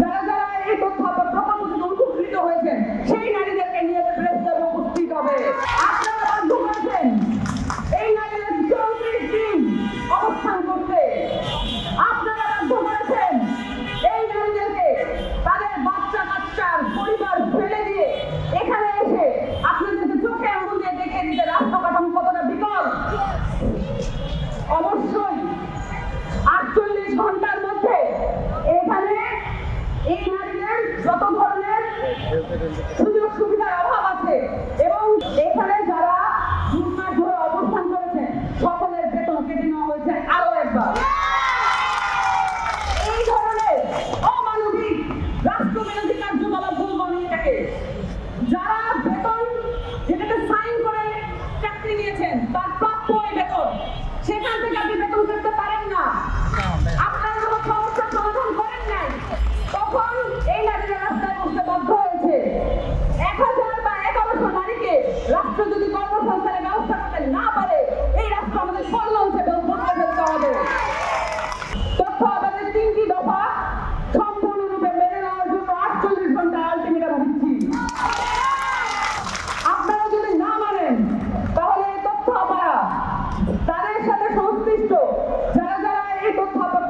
যারা যারা এই তথ্য আপনার প্রকল্প থেকে উপকৃত হয়েছেন সেই সুযোগ সুবিধার অভাব আছে, এবং এখানে যারা দুই মাস ধরে অবস্থান করেছেন সকলের বেতন কেটে নেওয়া হয়েছে একবার। এই ধরনের অমানবিক রাষ্ট্রবিরোধী কার্যকলাপ বলব আমি এটাকে যারা বেতন যেটাতে সাইন করে চাকরি নিয়েছেন, তার প্রাপ্য বেতন। সেখান থেকে আপনি বেতন করতে পারেন না।